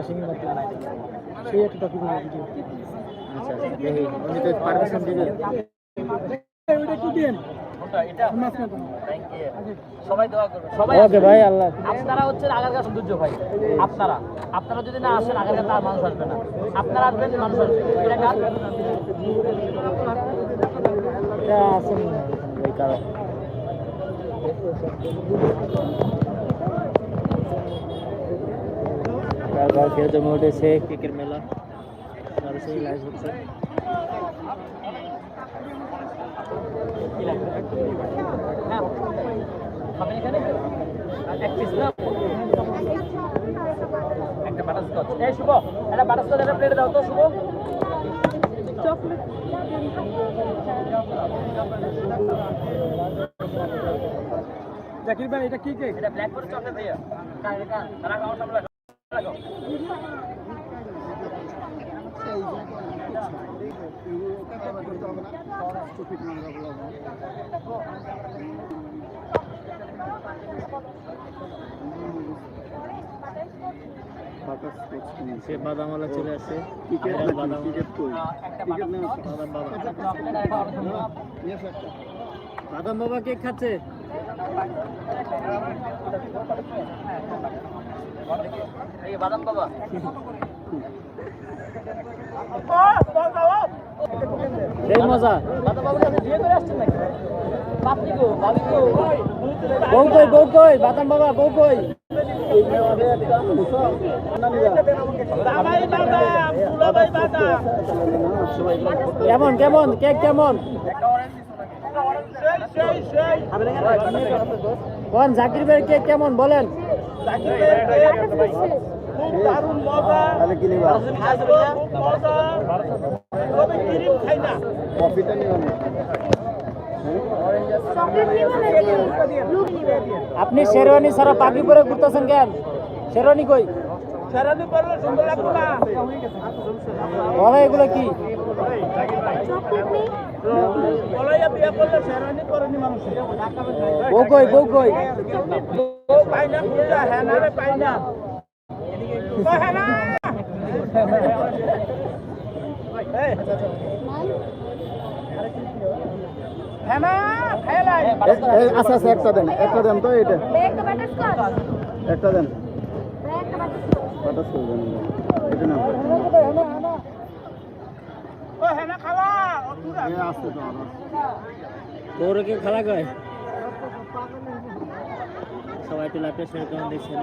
মেশিনের মাধ্যমে সেই একটা ডকুমেন্ট ভিডিও আচ্ছা আচ্ছা দেখি উনি তো পারমিশন দিবে ওইটা একটু দিন। এটা? মাঝখানে থ্যাংক ইউ সবাই দোয়া করবে সবাই ওকে ভাই আল্লাহ আপনারা হচ্ছেন আগারকার সৌন্দর্য ভাই আপনারা। আপনারা যদি না আসেন আগারকার আর মানুষ আসবে না। আপনারা আসবেন মানুষ আসবে। কারণ। কেউ জমে উঠেছে কেকের মেলা। আর সেই লাইভ হচ্ছে। একটা বাটারস্কচ এই শুভ একটা বাটারস্কচ একটা প্লেটে দাও তো শুভ জাকির ভাই এটা কি কেক এটা ব্ল্যাক ফরেস্ট চকলেট ভাইয়া সে বাদামওয়ালা চলে আসে। বাদাম একটা বাদাম বাবা বাদাম বাবা কেক খাচ্ছে? এই বাদাম বাবা বউ কই কেমন কেমন কেক কেমন? কোন, জাকির ভাইয়ের কেক কেমন, বলেন। আপনি শেরওয়ানি ছাড়া পাখি পরে ঘুরতেছেন কেন? শেরওয়ানি কই? বলো এগুলো কি? আচ্ছা আচ্ছা একটা দেন একটা দেন তো এটা একটা দেন। এটা না খেলা কয়? সবাই দেখছেন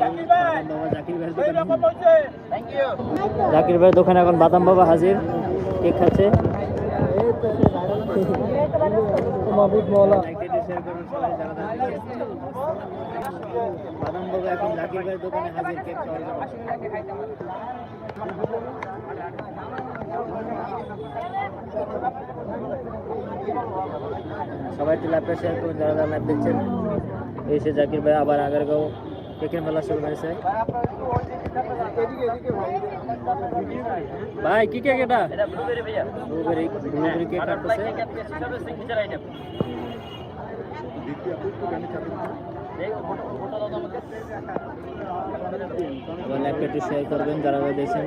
বাবা জাকির ভাই দোকানে জাকির ভাইয়ের দোকানে এখন বাদাম বাবা হাজির। কেক খাচ্ছে। মাহবুব মৌলা শেয়ার করুন সবাই যারা যারা দেখছেন। বাদাম বাবা এখন জাকির ভাইয়ের দোকানে হাজির কেক খাওয়ার জন্য। সবাই একটু লাইভটা শেয়ার করুন যারা যারা লাইভ দেখছেন। এসে জাকির ভাই আবার আগারগাঁও কেকের মেলা শুরু করেছে। ভাই কি কেক এটা? এটা ব্লুবেরি ভাইয়া। ব্লুবেরি ব্লুবেরি কেক কাটতেছে। সিগনেচার আইটেম আবার ল্যাপটপ একটু শেয়ার করবেন যারা যারা দেখছেন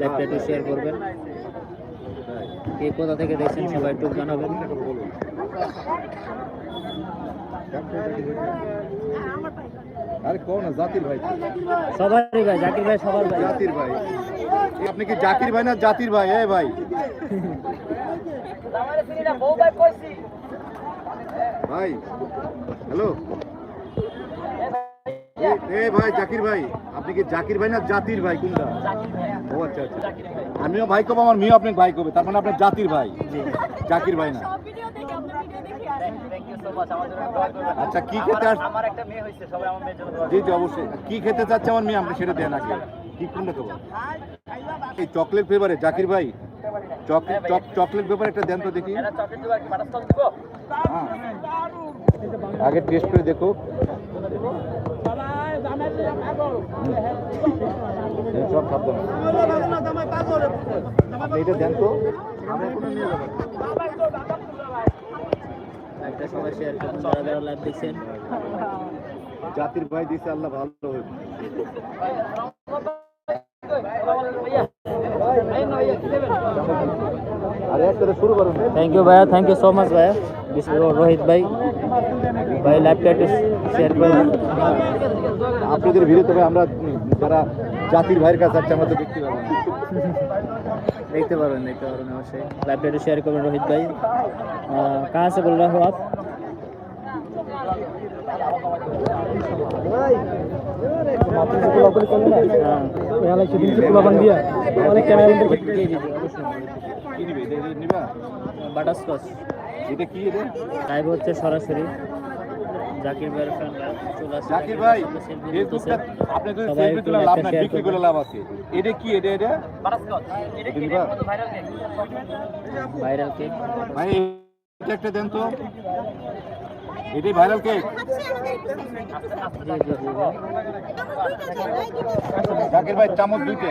ল্যাপটপ একটু শেয়ার করবেন। কে কোথা থেকে দেখছেন সবাই একটু জানাবেন। আরে কোন না জাতির ভাই। সবারই ভাই জাকির ভাই সবার ভাই। জাতির ভাই। আপনি কি জাকির ভাই না জাতির ভাই? এ ভাই। আমারে চিনি না বউ ভাই কইছি। ভাই হ্যালো? এ ভাই জাকির ভাই আপনি কি জাকির ভাই না জাতির ভাই কোনটা? ও আচ্ছা আচ্ছা। আমিও ভাই কব আমার মেয়েও আপনি ভাই কবে তার মানে আপনার জাতির ভাই। জাকির ভাই না। আচ্ছা, কি খেতে আমার- একটা মেয়ে হইছে সবাই আমার মেয়ের জন্য জি জি অবশ্যই। কি খেতে চাচ্ছে আমার মেয়ে আপনি সেটা দেন আগে। কি কোনটা খাব এই চকলেট ফ্লেভারে জাকির ভাই চকলেট চকলেট ফ্লেভার একটা দেন তো দেখি হ্যাঁ। আগে টেস্ট করে দেখো এই সব এটা দেন তো একটা সবাই শেয়ার করুন যারা যারা লাইভ দেখছেন জাতির ভাই দিছে আল্লাহ ভালো হইবে ভাইয়া এই না ভাইয়া কি নেবেন আরে একসাথে শুরু করুন থ্যাংক ইউ ভাইয়া থ্যাংক ইউ সো মাচ ভাইয়া বিশ- রোহিত ভাই ভাই লাইভটা একটু শেয়ার করে দিন। আপনাদের ভিড়ে তবে আমরা যারা জাতির ভাইয়ের কাছে আছে আমরা তো দেখতে পাবো না। देखते पारो देखते पारो अवश्य लाइव वीडियो शेयर करो रोहित भाई अ, कहाँ से बोल रहे हो आप কি নিবে। এটা এটা নিবা? বাটারস্কচ। এটা কি এটা? লাইভ হচ্ছে সরাসরি। জাকির ভাইয়ের চলে আসছে। জাকির ভাই ফেসবুকটা আপনি তো সেলফি তুলে লাভ share বিক্রি করে লাভ আছে। এটা কি এটা এটা? বাটারস্কচ। এটা কি? ভাইরাল কেক ভাইরাল কেক ভাই এটা একটা দেন তো। এটাই ভাইরাল কেক। জাকির ভাই চামচ দুইটা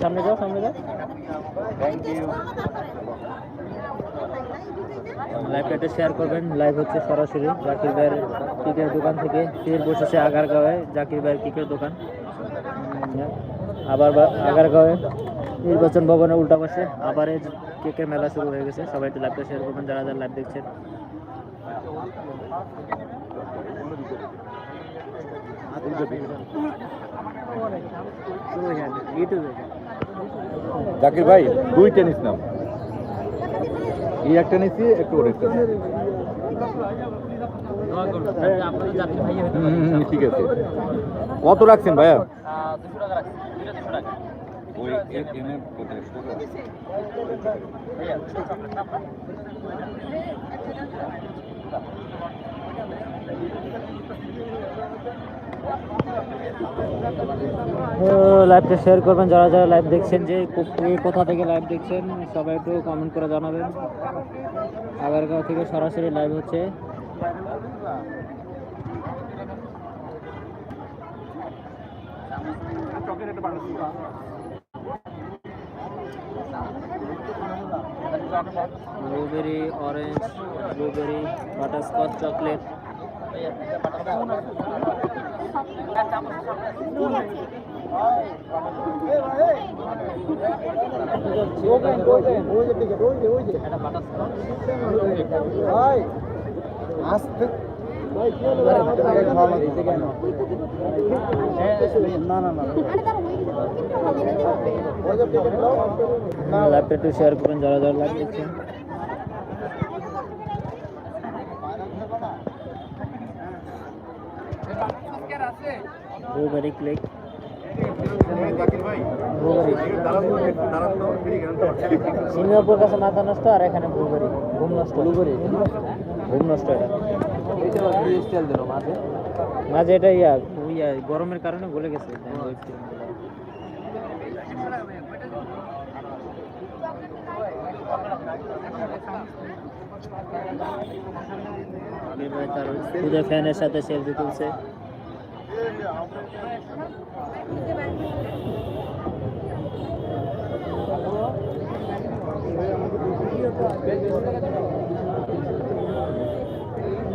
সামনে যাও সামনে যাও। থ্যাংক ইউ লাইভটা একটু শেয়ার করবেন। লাইভ হচ্ছে সরাসরি জাকির ভাইয়ের কেকের দোকান থেকে। ফের বসেছে আগারগাঁওয়ে জাকির ভাইয়ের কেকের দোকান। আবার আগারগাঁওয়ে। নির্বাচন ভবনের উল্টা পাশে আবার কেকের মেলা শুরু হয়ে গেছে। সবাই একটু লাইভটা শেয়ার করবেন যারা যারা লাইভ দেখছেন। জাকির ভাই দুইটা নিস নাম এই একটা নিছি একটু ওর একটা নিছি। দোয়া করুন যাতে আপনাদের জাতির ভাই হতে হুম, পারে হুম, হুম, ঠিক আছে। কত রাখছেন ভাইয়া? দুশো টাকা রাখছি। দুটো দুশো টাকা। ওই এনে লাইভটা শেয়ার করবেন যারা যারা লাইভ দেখছেন যে কোথা থেকে লাইভ দেখছেন সবাই একটু কমেন্ট করে জানাবেন। আগারগাঁও থেকে সরাসরি লাইভ হচ্ছে। Blueberry orange blueberry butterscotch chocolate. না না না। লাইভটা একটু শেয়ার করবেন যারা যারা লাইভ দেখছেন। Blueberry click. সিঙ্গাপুর কাছে মাথা নষ্ট আর এখানে ব্লুবেরি ঘুম নষ্ট। ব্লুবেরি ঘুম নষ্ট এটা। মাঝে। এটা ইয়া ইয়া গরমের কারণে গলে গেছে। পূজা ফ্যানের সাথে সেলফি তুলছে।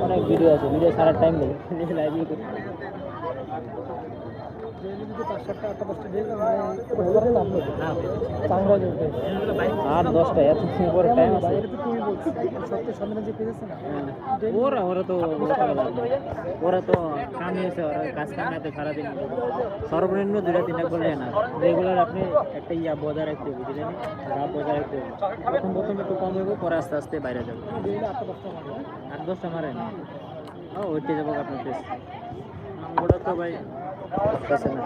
অনেক ভিডিও আছে ভিডিও সারা টাইম নেই। লাইভই ওরা ওরা তো ওরা তো কামে আছে ওরা কাজ কামাতে সারাদিন। সর্বনিম্ন দুটা তিনটা করলে না। রেগুলার আপনি একটা ইয়া বজায় রাখতে হবে, বুঝলেন? রাত বজায় রাখতে হবে। প্রথম প্রথম একটু কম হইব, পরে আস্তে আস্তে বাইরে যাবে। আট দশটা মারেন। ও, ওইতে যাব আপনার তো ভাই। আছে না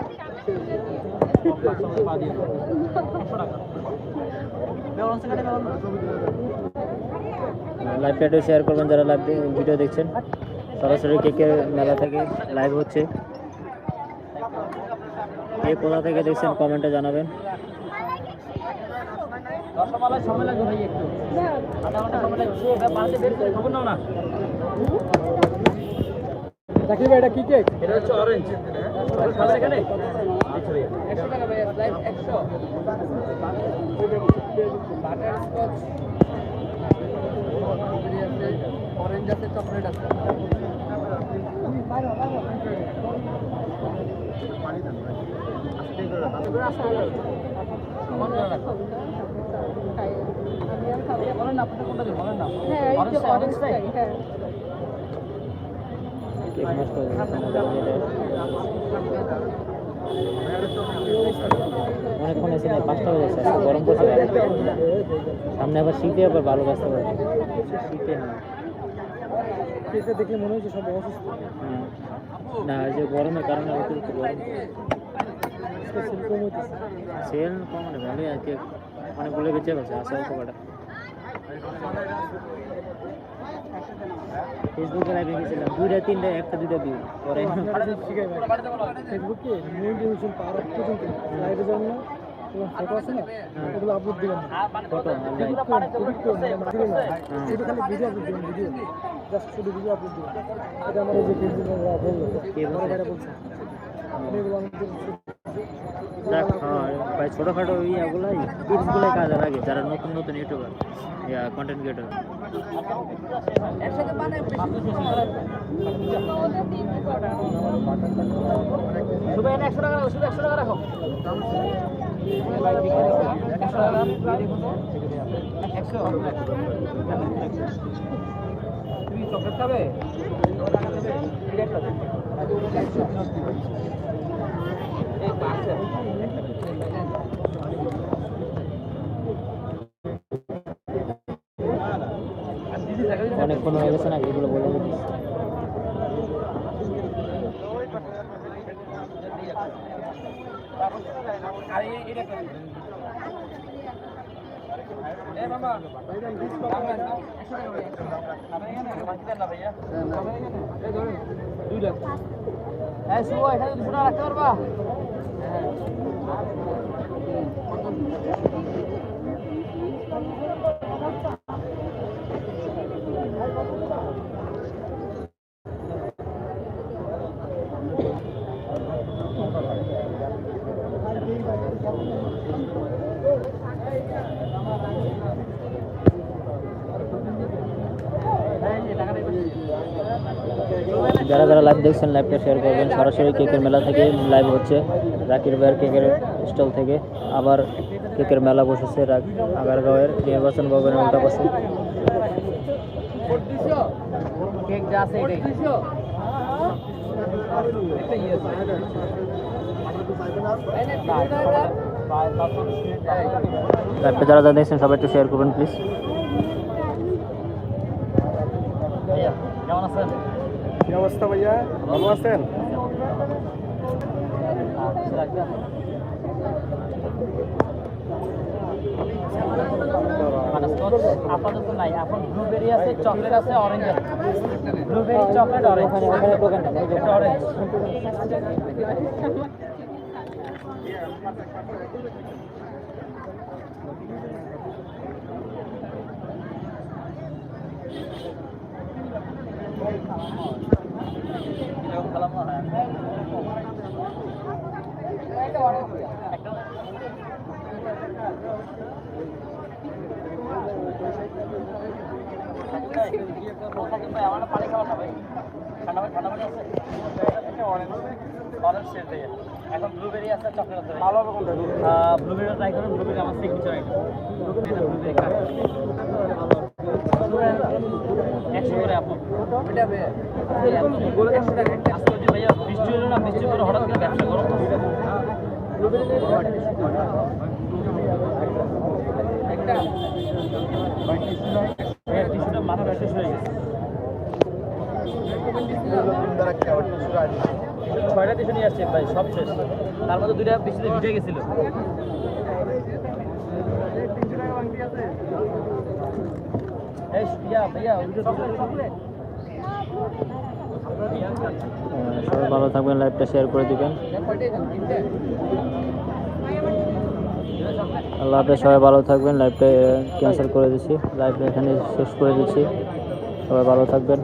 লাইভ ভিডিও শেয়ার করবেন যারা লাইভ ভিডিও দেখছেন। সরাসরি কেকের মেলা থেকে লাইভ হচ্ছে। কে কোথা থেকে দেখছেন কমেন্টে জানাবেন। রসমালাই সময় লাগবে ভাই একটু। আধা ঘণ্টা সময় লাগবে। বাড়িতে বের করে খবর নাও না। ভাই এটা কি কেক এটা হচ্ছে অরেঞ্জ আছে এখানে? একশো টাকা ভাই লাইভ একশো অরেঞ্জ আছে চকলেট আছে বলেন না আপনি কোনটা বলেন না হ্যাঁ টাই? টাই, হ্যাঁ। নষ্ট হয়ে গেছে অনেকক্ষণ এসে নাই পাঁচটা হয়ে যাচ্ছে গরম পড়ছে সামনে আবার শীতে আবার ভালো ব্যস্ত হবে শীতে না। মনে হচ্ছে সব অসুস্থ। হ্যাঁ। না যে গরমের কারণে অতিরিক্ত গরম। সেল কম মানে ভালোই আর কি অনেকগুলো বেঁচে গেছে আছে অল্প কটা ফেসবুকে লাইভে গেছিলাম দুইটা তিনটা একটা দুইটা ভিউ পরে। ফেসবুকে নিউ ডিভিশন পাওয়ার পর্যন্ত লাইভে যান না তোমার ফটো আছে না? ওগুলো আপলোড ফটো খালি ভিডিও আপলোড দিবেন ভিডিও জাস্ট শুধু ভিডিও আপলোড দিবেন এটা আমার যে ফেসবুকে বলল বড় ভাইরা বলছে? এগুলো আমাদের দেখ হ্যাঁ ভাই ছোটোখাটো ইয়াগুলাই টিপসগুলোই কাজে লাগে যারা নতুন নতুন ইউটিউবার ইয়া কন্টেন্ট ক্রিয়েটার একশো টাকা রাখো শুধু একশো টাকা রাখো একশো তুমি চকলেট খাবে এই পাশে অনেকক্ষণ হয়ে গেছে না? এগুলো বলে রাখতে পারবা? যারা যারা লাইভ দেখছেন লাইভটা শেয়ার করবেন। সরাসরি কেকের মেলা থেকে লাইভ হচ্ছে। জাকির ভাইয়ের কেকের স্টল থেকে। আবার কেকের মেলা বসেছে রাগ- আগারগাঁওয়ের নির্বাচন ভবনের উল্টা পাশে। এটাই। লাইভটা যারা যারা দেখছেন সবাই একটু শেয়ার করবেন প্লিজ কেমন আছেন? কি অবস্থা ভাইয়া? ভালো আছেন? আপাতত নাই এখন ব্লুবেরি আছে চকলেট আছে অরেঞ্জ আছে। ব্লুবেরি চকলেট অরেঞ্জ ওখানে দোকানটা এটা অরেঞ্জ আমার পানি খাওয়া না ভাই ঠান্ডা পানি ঠান্ডা পানি আছে অরেঞ্জ শেড ভাইয়া এখন ব্লুবেরি আছে চকলেট আছে ভালো হবে কোনটা? ব্লুবেরিটা ট্রাই করুন ব্লুবেরি আমার সিগনেচার আইটেম এটা একশো করে আপু। এটা আজকে ভাইয়া বৃষ্টি হলো না? বৃষ্টি করে হঠাৎ করে ব্যবসা গরম একটা টিস্যুটা মাথা ব্যবসা হয়ে ছয়টা টিস্যু নিয়ে ভাই, সব শেষ। তার মধ্যে দুইটা ভিজে গেছিল। সবাই ভালো থাকবেন, লাইভটা শেয়ার করে দিবেন। আল্লাহ হাফেজ, সবাই ভালো থাকবেন, লাইভটা ক্যান্সেল করে দিচ্ছি লাইভটা এখানে শেষ করে দিচ্ছি সবাই ভালো থাকবেন।